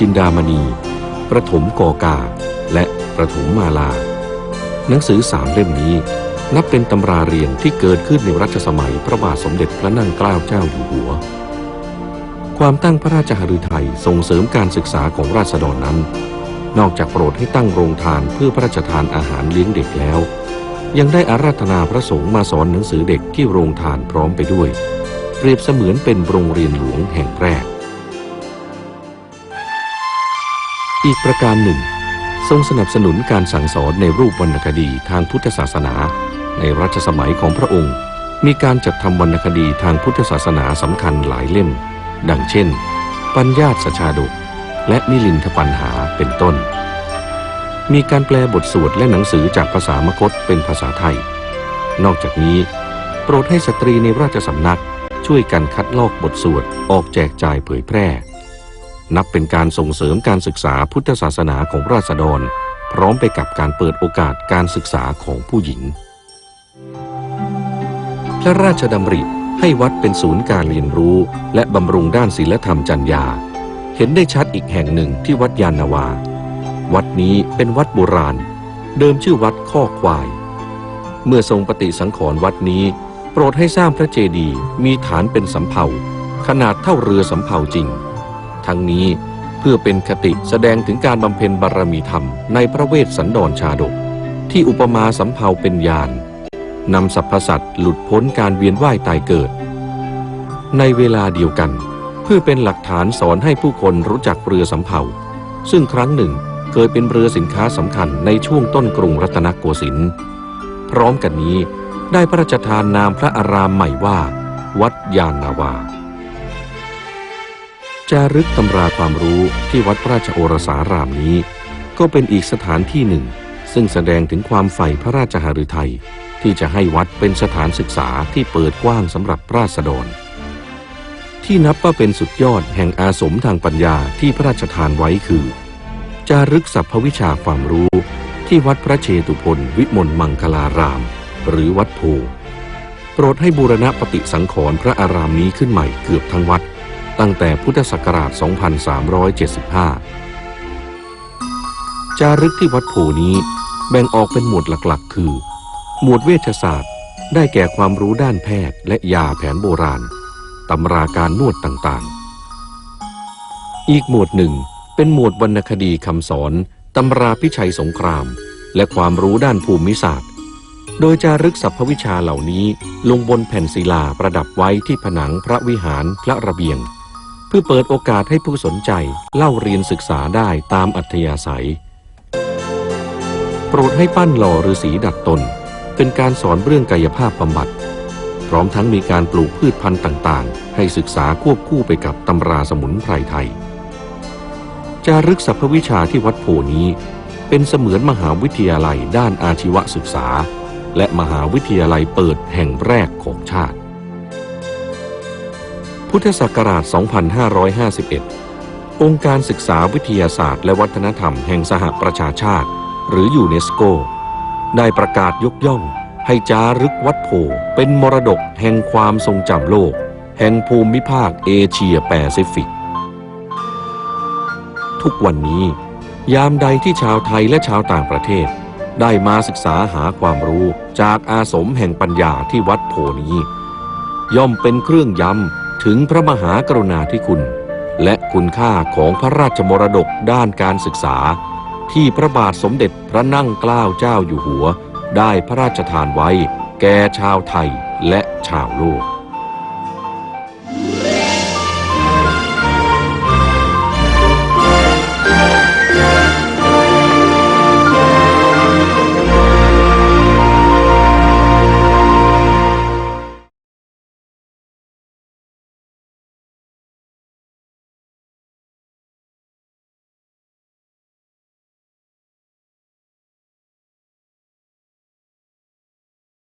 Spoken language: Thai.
จินดามณี ประถมกอกา และประถมมาลา หนังสือสามเล่มนี้ นับเป็นตำราเรียนที่เกิดขึ้นในรัชสมัยพระบาทสมเด็จพระนั่งเกล้าเจ้าอยู่หัว ความตั้งพระราชหฤทัยส่งเสริมการศึกษาของราษฎรนั้น นอกจากโปรดให้ตั้งโรงทานเพื่อพระราชทานอาหารเลี้ยงเด็กแล้ว ยังได้อาราธนาพระสงฆ์มาสอนหนังสือเด็กที่โรงทานพร้อมไปด้วย เปรียบเสมือนเป็นโรงเรียนหลวงแห่งแรก อีกประการหนึ่ง ทรงสนับสนุนการสั่งสอนในรูปวรรณคดีทางพุทธศาสนา ในรัชสมัยของพระองค์ มีการจัดทำวรรณคดีทางพุทธศาสนาสำคัญหลายเล่ม ดังเช่น ปัญญาสชาดก และมิลินทปัญหาเป็นต้น มีการแปลบทสวดและหนังสือจากภาษามคตเป็นภาษาไทย นอกจากนี้ โปรดให้สตรีในราชสำนักช่วยกันคัดลอกบทสวดออกแจกจ่ายเผยแพร่ นับเป็นการส่งเสริมการศึกษาพุทธศาสนาของราษฎร พร้อมไปกับการเปิดโอกาสการศึกษาของผู้หญิง พระราชดำริให้วัดเป็นศูนย์การเรียนรู้ และบำรุงด้านศีลธรรมจัญญา เห็นได้ชัดอีกแห่งหนึ่งที่วัดยานนาวา วัดนี้เป็นวัดโบราณ เดิมชื่อวัดข้อควาย เมื่อทรงปฏิสังขรณ์วัดนี้ โปรดให้สร้างพระเจดีย์มีฐานเป็นสำเภาขนาดเท่าเรือสำเภาจริง ทั้งนี้เพื่อเป็นคติแสดงถึงการบำเพ็ญบารมีธรรมในพระเวสสันดรชาดก ที่อุปมาสำเภาเป็นยานนำสรรพสัตว์หลุดพ้นการเวียนว่ายตายเกิด ในเวลาเดียวกัน เพื่อเป็นหลักฐานสอนให้ผู้คนรู้จักเรือสำเภาซึ่งครั้งหนึ่งเคยเป็นเรือสินค้าสำคัญในช่วงต้นกรุงรัตนโกสินทร์พร้อมกันนี้ได้พระราชทานนามพระอารามใหม่ว่า วัดยานนาวา จารึกตำราความรู้ที่วัดพระราชโอรสารามนี้ ก็เป็นอีกสถานที่หนึ่ง ซึ่งแสดงถึงความใฝ่พระราชหฤทัยที่จะให้วัดเป็นสถานศึกษาที่เปิดกว้างสำหรับราษฎร ที่นับว่าเป็นสุดยอดแห่งอาสมทางปัญญาที่พระราชทานไว้คือ จารึกสัพพวิชาความรู้ ที่วัดพระเชตุพนวิมลมังคลาราม หรือวัดโพโปรดให้บูรณะปฏิสังขรณ์พระอารามนี้ขึ้นใหม่เกือบทั้งวัด ตั้งแต่พุทธศักราช 2375 จารึกที่วัดโพนี้แบ่งออกเป็นหมวดหลักๆ คือ หมวดเวชศาสตร์ได้แก่ความรู้ด้านแพทย์และยาแผนโบราณ ตำราการนวดต่างๆ อีกหมวดหนึ่งเป็นหมวดวรรณคดีคำสอน ตำราพิชัยสงคราม และความรู้ด้านภูมิศาสตร์ โดยจารึกสรรพวิชาเหล่านี้ลงบนแผ่นศิลาประดับไว้ที่ผนังพระวิหารพระระเบียง พื่อเปิดโอกาสให้ผู้สนใจเล่าเรียนศึกษาได้ตามอัธยาศัย โปรดให้ปั้นหล่อฤาษีดัดตน เป็นการสอนเรื่องกายภาพบำบัด พร้อมทั้งมีการปลูกพืชพันธุ์ต่างๆ ให้ศึกษาควบคู่ไปกับตำราสมุนไพรไทย จารึกสรรพวิชาที่วัดโพนี้ เป็นเสมือนมหาวิทยาลัยด้านอาชีวศึกษา และมหาวิทยาลัยเปิดแห่งแรกของชาติ พุทธศักราช 2551 องค์การศึกษาวิทยาศาสตร์และวัฒนธรรมแห่งสหประชาชาติ หรือยูเนสโก ได้ประกาศยกย่อง ให้จารึกวัดโพเป็นมรดกแห่งความทรงจำโลก แห่งภูมิภาคเอเชียแปซิฟิก ทุกวันนี้ ยามใดที่ชาวไทยและชาวต่างประเทศ ได้มาศึกษาหาความรู้จากอาสมแห่งปัญญาที่วัดโพนี้ ย่อมเป็นเครื่องย้ำ ถึงพระมหากรุณาธิคุณ และคุณค่าของพระราชมรดกด้านการศึกษา ที่พระบาทสมเด็จพระนั่งเกล้าเจ้าอยู่หัว ได้พระราชทานไว้ แก่ชาวไทยและชาวโลก